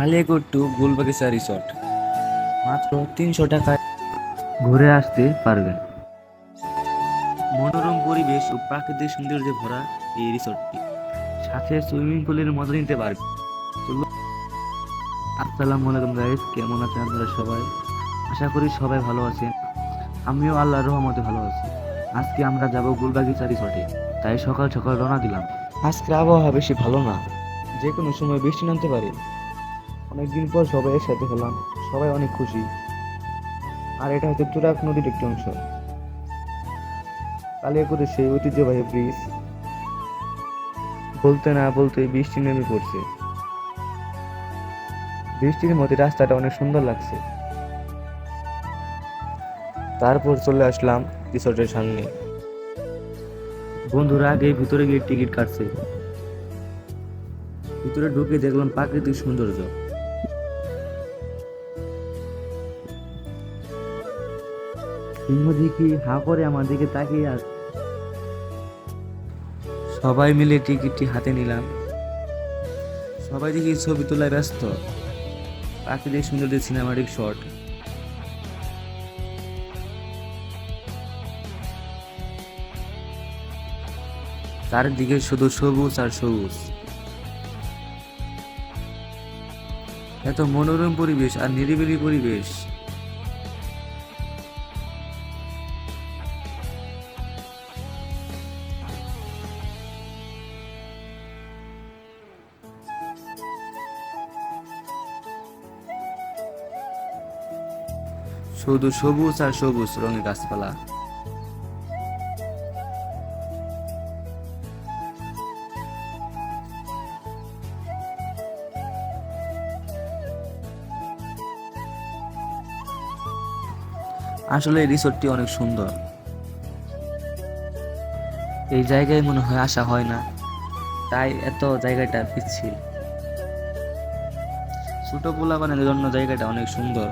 Kaliakair two Gulbagicha resort. মাত্র তিনশো টাকায় ঘুরে আসতে পারবেন। মনোরম পরিবেশ ও প্রাকৃতিক সৌন্দর্যে ভরা এই রিসর্টটি। সাথে সুইমিং পুলের মজা নিতে পারবেন। আসসালামু আলাইকুম গাইস কেমন আছেন আপনারা সবাই? আশা করি সবাই ভালো আছেন। আমিও আল্লাহর রহমতে ভালো আছি। আজকে আমরা যাব গুলবাগিচা রিসর্টে। তাই সকাল সকাল রওনা দিলাম। আজকে আবহাওয়া বেশি ভালো না। যে কোনো সময় বৃষ্টি নামতে পারে। অনেকদিন পর সবাই একসাথে হলাম। সবাই অনেক খুশি। আর এটা হচ্ছে তুরাক নদীর একটি অংশ। কালিয়াকুড়ের সেই ঐতিহ্যবাহী ব্রিজ বলতে না বলতে বৃষ্টি নেমে পড়ছে। বৃষ্টির মধ্যে রাস্তাটা অনেক সুন্দর লাগছে। তারপর চলে আসলাম রিসোর্টের সামনে। বন্ধুরা, আগে ভিতরে গিয়ে টিকিট কাটছে। ভিতরে ঢুকে দেখলাম প্রাকৃতিক সৌন্দর্য। সিংহদিকে হা করে আমার দিকে তাকিয়ে আর সবাই মিলে টিকিটটি হাতে নিলাম। সবাই দেখি ছবি তোলায় ব্যস্ত। প্রাকৃতিক সৌন্দর্য সিনেমাটিক শট চারদিকে শুধু সবুজ আর সবুজ। এত মনোরম পরিবেশ আর নিরিবিলি পরিবেশ। শুধু সবুজ আর সবুজ রঙের গাছপালা। আসলে রিসোর্টটি অনেক সুন্দর। এই জায়গায় মনে হয় আসা হয় না, তাই এত জায়গাটা পিচ্ছিল। ছোট পোলা বানানোর জন্য জায়গাটা অনেক সুন্দর।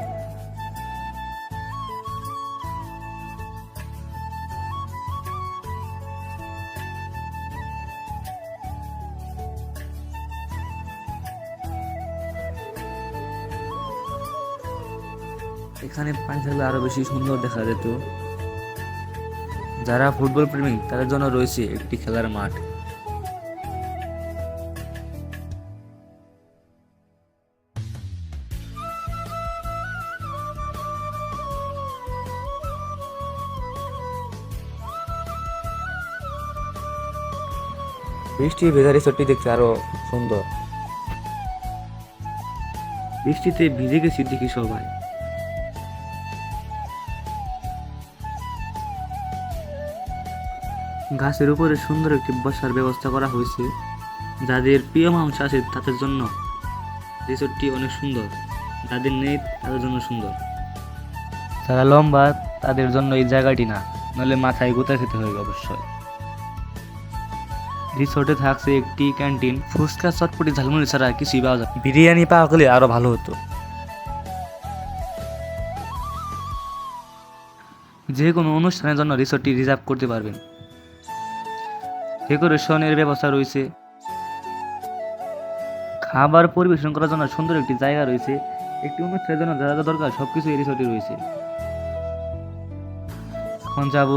এখানে পানি থাকলে আরও বেশি সুন্দর দেখা যেত। যারা ফুটবল প্রেমী তাদের জন্য রয়েছে একটি খেলার মাঠ। বৃষ্টি ভেজা রিসোর্টটি দেখতে আরও সুন্দর। বৃষ্টিতে ভিজে গেছি দেখি সবাই। গাছের উপরে সুন্দর একটি বসার ব্যবস্থা করা হয়েছে, যাদের প্রিয় মানুষ আছে তাদের জন্য। রিসোর্টটি অনেক সুন্দর, যাদের নেই তাদের জন্য সুন্দর। যারা লম্বা, তাদের জন্য এই জায়গাটি না নাহলে মাথায় গোতা খেতে হবে অবশ্যই। রিসোর্টে থাকছে একটি ক্যান্টিন, ফুচকা, চটপটি, ঝালমুড়ি ছাড়া কিছুই পাওয়া যায় বিরিয়ানি পাওয়া গেলে আরও ভালো হতো। যে কোনো অনুষ্ঠানের জন্য রিসোর্টটি রিজার্ভ করতে পারবেন। ডেকোরেশনের ব্যবস্থা রয়েছে। খাবার পরিবেশন করার জন্য সুন্দর একটি জায়গা রয়েছে। একটি অনুষ্ঠানের জন্য যা যা দরকার সবকিছু এই রিসোর্টে রয়েছে। এখন যাব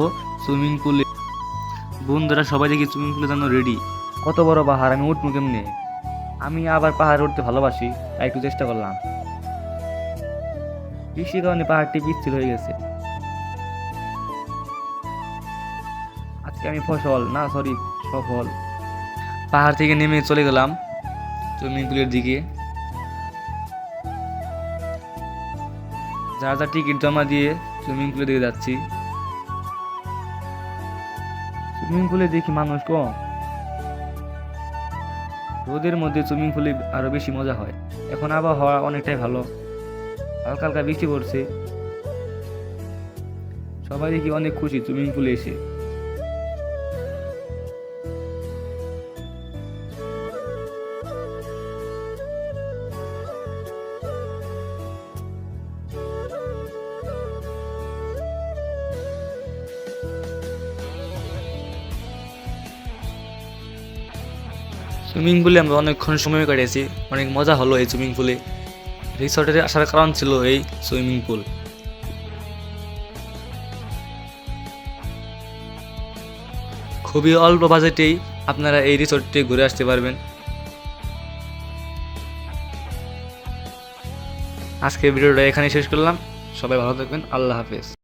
সুইমিং পুলে বন্ধুরা, সবাই দেখি সুইমিং পুলে জন্য রেডি কত বড় পাহাড়, আমি উঠবো কেমনে? আমি আবার পাহাড়ে উঠতে ভালোবাসি, তাই একটু চেষ্টা করলাম। বৃষ্টির কারণে পাহাড়টি পিচ্ছিল হয়ে গেছে। আজকে আমি ফসল, না সরি সফল। পাহাড় থেকে নেমে চলে গেলাম। সুইমিং পুলের দিকে। যা যা টিকিট জমা দিয়ে সুইমিং পুলের দিকে যাচ্ছি। সুইমিং পুলে দেখি মানুষ কম। রোদের মধ্যে সুইমিং পুলে আরও বেশি মজা হয়। এখন আবহাওয়া অনেকটাই ভালো। হালকা হালকা বৃষ্টি পড়ছে। সবাই দেখি অনেক খুশি সুইমিং পুলে এসে। সুইমিং পুলে আমরা অনেকক্ষণ সময় কাটিয়েছি। অনেক মজা হলো এই সুইমিং পুলে। রিসর্টে আসার কারণ ছিল এই সুইমিং পুল। খুবই অল্প বাজেটেই আপনারা এই রিসোর্টটি ঘুরে আসতে পারবেন। আজকে ভিডিওটা এখানেই শেষ করলাম। সবাই ভালো থাকবেন। আল্লাহ হাফেজ।